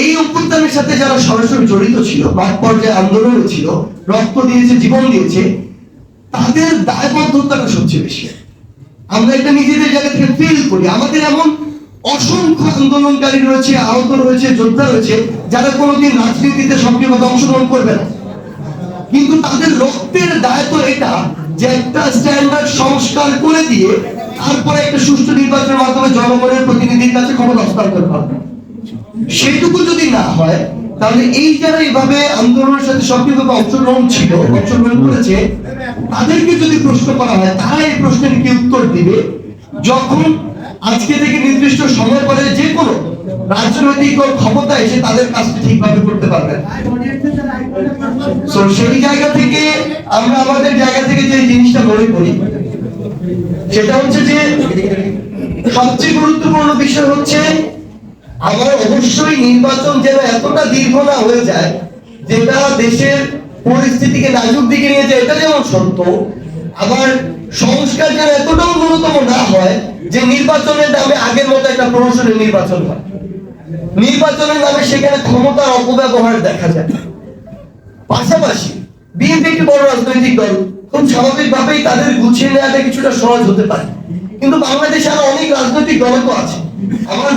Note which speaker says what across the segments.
Speaker 1: এই অভ্যুত্থানের সাথে যারা সরাসরি জড়িত ছিল মাঠ পর্যায়ে আন্দোলনে ছিল, রক্ত দিয়েছে, জীবন দিয়েছে, তাদের দায়বদ্ধতাটা সবচেয়ে বেশি। আমরা এটা নিজেদের জায়গা থেকে ফিল করি। আমাদের এমন অসংখ্য আন্দোলনকারী রয়েছে, আহত রয়েছে, যোদ্ধা রয়েছে, যারা কোনোদিন রাজনীতিতে সক্রিয়ভাবে অংশগ্রহণ করবে না। কিন্তু তাদের রক্তের দায় তো এটা যে একটা স্ট্যান্ডার্ড সংস্কার করে দিয়ে তারপরে একটা সুষ্ঠু নির্বাচনের মাধ্যমে জনগণের প্রতিনিধির কাছে ক্ষমতা হস্তান্তর করা। সেটুকু যদি না হয়, তাহলে এই যারা এইভাবে আন্দোলনের সাথে সক্রিয়ভাবে অংশগ্রহণ ছিল, অংশগ্রহণ করেছে, তাদেরকে যদি প্রশ্ন করা হয়, তারা এই প্রশ্নের কি উত্তর দিবে যখন আজকে থেকে নির্দিষ্ট সময় পরে যে কোনো রাজনৈতিক ক্ষমতা এসে তাদের কাজটা ঠিকভাবে করতে পারবে না। সেই জায়গা থেকে আমরা আমাদের জায়গা থেকে যে জিনিসটা মনে করি, সেটা হচ্ছে যে সবচেয়ে গুরুত্বপূর্ণ বিষয় হচ্ছে আমার অবশ্যই নির্বাচন যেন এতটা দীর্ঘ না হয়ে যায়, যেটা দেশের পরিস্থিতিকে নাজুক দিকে নিয়ে যায়, এটা যেমন সত্য, আবার সংস্কার যেন এতটাও ন্যূনতম না হয় যে নির্বাচনের নামে আগের মতো একটা প্রহসনের নির্বাচন হয়। নির্বাচনের নামে সেখানে ক্ষমতার অপব্যবহার দেখা যায়। পাশাপাশি বিএনপি একটি বড় রাজনৈতিক দল, খুব স্বাভাবিকভাবেই তাদের গুছিয়ে নেওয়াটা কিছুটা সহজ হতে পারে। কিন্তু বাংলাদেশে আরও অনেক রাজনৈতিক দল আছে। আমার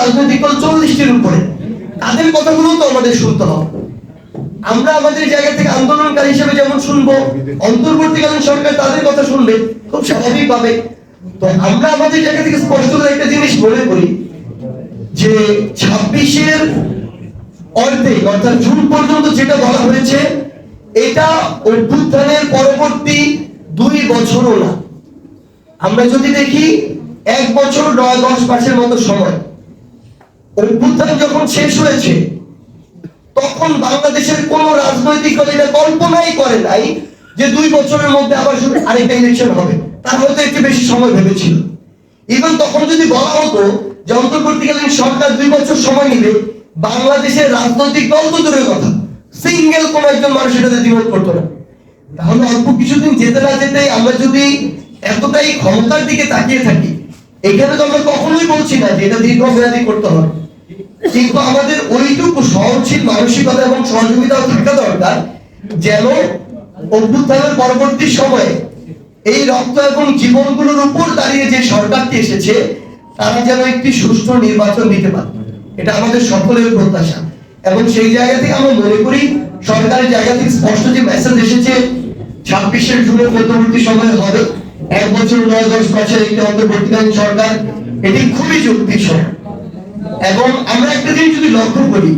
Speaker 1: রাজনৈতিক দল চল্লিশটির উপরে। তাদের কথাগুলো তো আমাদের শুনতে হবে। আমরা আমাদের জায়গা থেকে আন্দোলনকারী হিসেবে যেমন শুনব, অন্তর্বর্তীকালীন সরকার তাদের কথা শুনবে, খুব তো আমরা আমাদের জায়গা থেকে স্পষ্ট একটা জিনিস করি, যে ছাব্বিশের অর্ধেক, অর্থাৎ জুন পর্যন্ত যেটা বলা হয়েছে, এটা অভ্যুত্থানের পরবর্তী দুই বছরও না। আমরা যদি দেখি এক বছর নয়, দশ মাসের মতো সময়। অভ্যুত্থান যখন শেষ হয়েছে, তখন বাংলাদেশের কোন রাজনৈতিক দল এটা কল্পনাই করে নাই যে দুই বছরের মধ্যে আবার শুধু আরেকটা ইলেকশন হবে। তার হয়তো একটু বেশি সময় ভেবেছিল। ইভেন তখন যদি বলা হতো যে অন্তর্বর্তীকালীন সরকার দুই বছর সময় নিবে, বাংলাদেশের রাজনৈতিক দল তো দূরের কথা। সিঙ্গেল কোন একজন মানুষ এটাতে দ্বিমত করতো না। তাহলে অল্প কিছুদিন যেতে না যেতে আমরা যদি এতটাই ক্ষমতার দিকে তাকিয়ে থাকি এখানে তো আমরা কখনোই বলছি না যে এটা দীর্ঘমেয়াদী করতে হবে। কিন্তু আমাদের ওইটুকু সহনশীল মানসিকতা এবং সহযোগিতাও থাকা দরকার যেন অভ্যুত্থানের পরবর্তী সময়ে এই রক্ত এবং জীবনগুলোর উপর দাঁড়িয়ে যে সরকারটি এসেছে, তারা যেন একটি সুষ্ঠু নির্বাচন দিতে পারে। এটা আমাদের সকলের প্রত্যাশা। এবং সেই জায়গা থেকে আমরা মনে করি সরকারের জায়গা থেকে স্পষ্ট যে মেসেজ এসেছে ছাব্বিশের জুনের মধ্যবর্তী সময় হবে। এক বছর নয় দশ বছর একটি অন্তর্বর্তীকালীন সরকার, এটি খুবই যুক্তিসহ এবং আমরা একটা জিনিস যদি লক্ষ্য করি